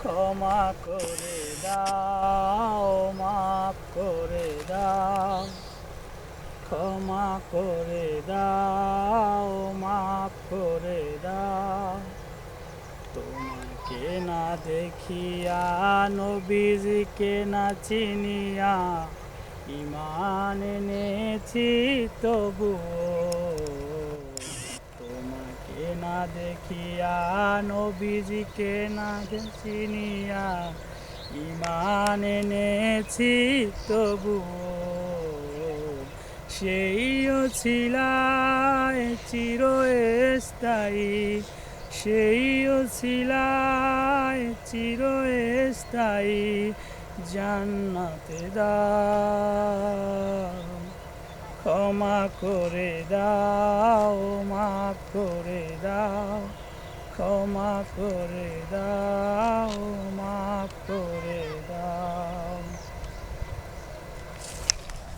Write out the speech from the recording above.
ক্ষমা করে দাও, মাফ করে দাও। ক্ষমা করে দাও, মাফ করে দাও। তোমাকে না দেখিয়া নবীজিকে না চিনিয়া ইমান নেছি তবুও না দেখিয়া নবীজিকে না চিনিয়া, ইমান এনেছি তবুও। সেইও ছিলায় চির স্থায়ী সেইও ছিলায় চির স্থায়ী জান্নাতে দাও। ক্ষমা করে দাও মাফ করে দাও ক্ষমা করে দাও।